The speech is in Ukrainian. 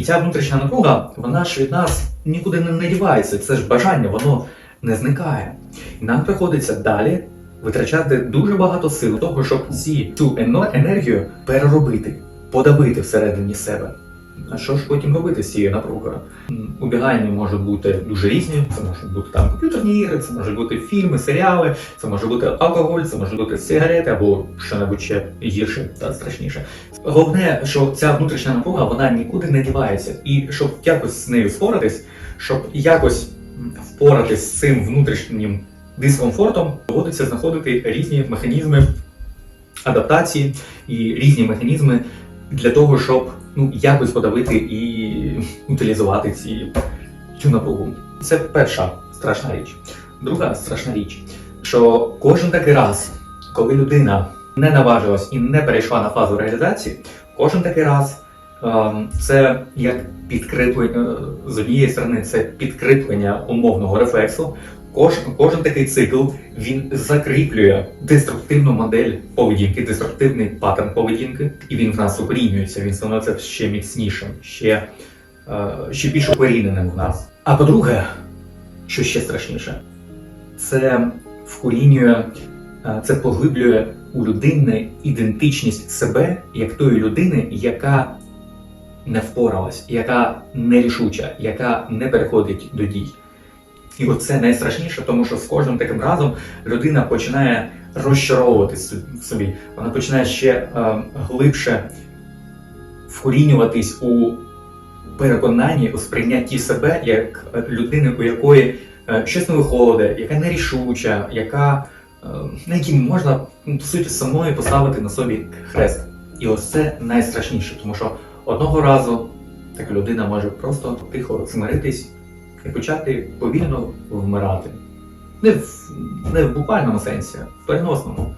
І ця внутрішня напруга, вона ж від нас нікуди не надівається. Це ж бажання, воно не зникає. І нам приходиться далі витрачати дуже багато сил того, щоб ці, цю енергію переробити, подавити всередині себе. А що ж потім робити з цією напругою? Убігання можуть бути дуже різні. Це можуть бути там комп'ютерні ігри, це можуть бути фільми, серіали, це може бути алкоголь, це може бути сигарети або що-небудь ще гірше та страшніше. Головне, що ця внутрішня напруга вона нікуди не дівається. І щоб якось з нею споратись, щоб якось впоратись з цим внутрішнім дискомфортом, доводиться знаходити різні механізми адаптації і різні механізми для того, щоб ну, якось подавити і утилізувати ці, цю напругу. Це перша страшна річ. Друга страшна річ, що кожен такий раз, коли людина не наважилась і не перейшла на фазу реалізації, кожен такий раз ем, це як підкріплення з однієї сторони, це підкріплення умовного рефлексу. Кожен, кожен такий цикл він закріплює деструктивну модель поведінки, деструктивний паттерн поведінки, і він в нас укорінюється, він становиться ще міцнішим, ще, е, ще більш укоріненим в нас. А по-друге, що ще страшніше, це вкорінює, е, це поглиблює у людини ідентичність себе як тої людини, яка не впоралась, яка нерішуча, яка не переходить до дій. І оце найстрашніше, тому що з кожним таким разом людина починає розчаровуватись собі. Вона починає ще е, глибше вкорінюватись у переконанні, у сприйнятті себе як людини, у якої е, щось не виходить, яка нерішуча, яка, е, на якій можна ну, по суті самої поставити на собі хрест. І ось це найстрашніше, тому що одного разу така людина може просто тихо змиритись і почати повільно вмирати. Не в, не в буквальному сенсі, в переносному.